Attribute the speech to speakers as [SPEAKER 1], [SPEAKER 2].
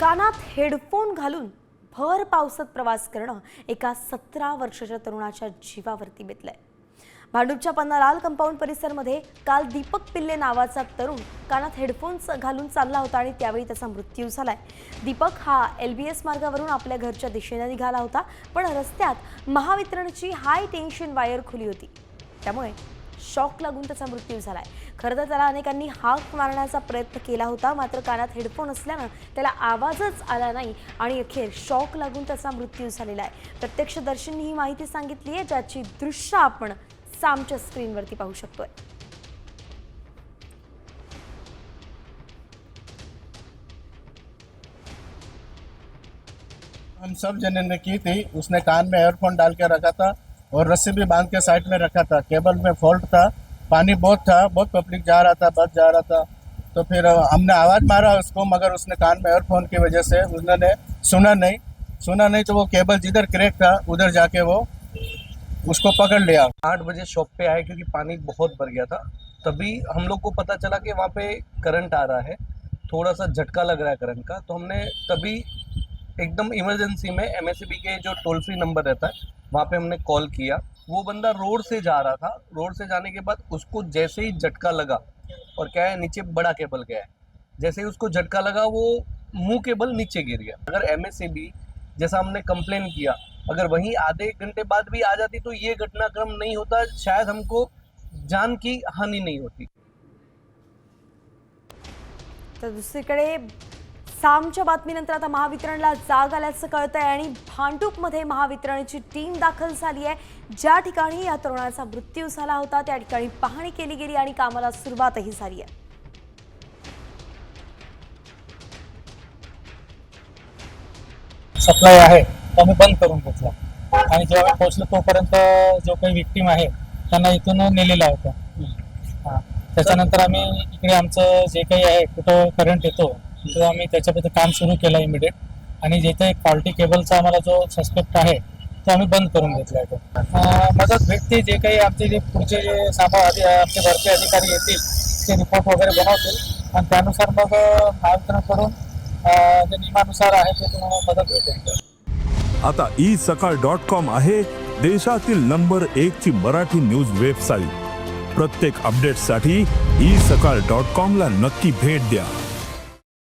[SPEAKER 1] कानात हेडफोन घालून भर पावसात प्रवास करणं एका सतरा वर्षाच्या तरुणाच्या जीवावरती बेतलंय. भांडूपच्या पन्नालाल कंपाऊंड परिसरमध्ये काल दीपक पिल्ले नावाचा तरुण कानात हेडफोन्स घालून चालला होता आणि त्यावेळी त्याचा मृत्यू झालाय. दीपक हा एल बी एस मार्गावरून आपल्या घरच्या दिशेने निघाला होता पण रस्त्यात महावितरणची हाय टेन्शन वायर खुली होती. त्यामुळे शॉक लागून त्याचा मृत्यू झालाय. खरं तर त्याला अनेकांनी हाक मारण्याचा प्रयत्न केला होता मात्र कानात हेडफोन असल्यानं त्याला आवाजच आला नाही आणि अखेर शॉक लागून त्याचा मृत्यू झालेला आहे. प्रत्यक्षदर्शींनी ही माहिती सांगितली आहे ज्याची दृश्य आपण सामच्या स्क्रीनवरती पाहू शकतोय.
[SPEAKER 2] हम सब जने ने की थी उसने कान में एयरफोन डाल के रखा था। और रस्सी भी बाँध के साइड में रखा था। केबल में फॉल्ट था, पानी बहुत था, बहुत पब्लिक जा रहा था, बस जा रहा था। तो फिर हमने आवाज़ मारा उसको, मगर उसने कान में एयरफोन की वजह से उन्होंने सुना नहीं। सुना नहीं तो वो केबल जिधर क्रैक था, उधर जाके वो उसको पकड़ लिया।
[SPEAKER 3] आठ बजे शॉप पे आए, क्योंकि पानी बहुत भर गया था। तभी हम लोग को पता चला कि वहाँ पे करंट आ रहा है। थोड़ा सा झटका लग रहा है करंट का। तो हमने तभी एकदम इमरजेंसी में एम के जो टोल फ्री नंबर रहता है, वहाँ पे हमने कॉल किया। वो बंदा रोड से जा रहा था। रोड से जाने के बाद उसको जैसे ही झटका लगा, और क्या है, नीचे बड़ा केबल गया है। जैसे ही उसको झटका लगा, वो मुँह केबल नीचे गिर गया। अगर एम जैसा हमने कंप्लेन किया, अगर वहीं आधे एक घंटे बाद भी आ जाती तो ये घटनाक्रम नहीं होता। शायद हमको जान की हानि नहीं होती।
[SPEAKER 1] तर दुसरीकडे सामच्या बातमीनंतर आता महावितरणला जाग आल्याचं कळतंय आणि भांडूपमध्ये महावितरणची टीम दाखल झाली आहे. ज्या ठिकाणी या तरुणाचा मृत्यू झाला होता त्या ठिकाणी पाहणी केली गेली आणि कामाला सुरुवातही झाली आहे.
[SPEAKER 4] सप्लाय आहे तो आम्ही बंद करून घेतला. आणि जेव्हा पोहोचलो तोपर्यंत जो काही विक्टीम आहे त्यांना इथून नेलेला होता. त्याच्यानंतर आम्ही इकडे आमचं जे काही आहे कुठं करंट येतो तर आम्ही त्याच्याबद्दल काम सुरू केलं इमिडिएट आणि जिथे फॉल्टी केबलचा आम्हाला जो सस्पेक्ट आहे तो आम्ही बंद करून घेतला आहे तो. मदत भेटते जे काही आमचे जे पुढचे जे सामा आमचे भरती अधिकारी येतील ते रिपोर्ट वगैरे बनवतील. आणि त्यानुसार मग अं, महावितरणकडून जे नियमानुसार आहे ते तुम्हाला मदत भेटेल.
[SPEAKER 5] आता ई सकाळ डॉट कॉम आहे देशातील नंबर एक ची मराठी न्यूज वेबसाईट प्रत्येक अपडेटसाठी ई सकाळ डॉट कॉम ला नक्की भेट द्या.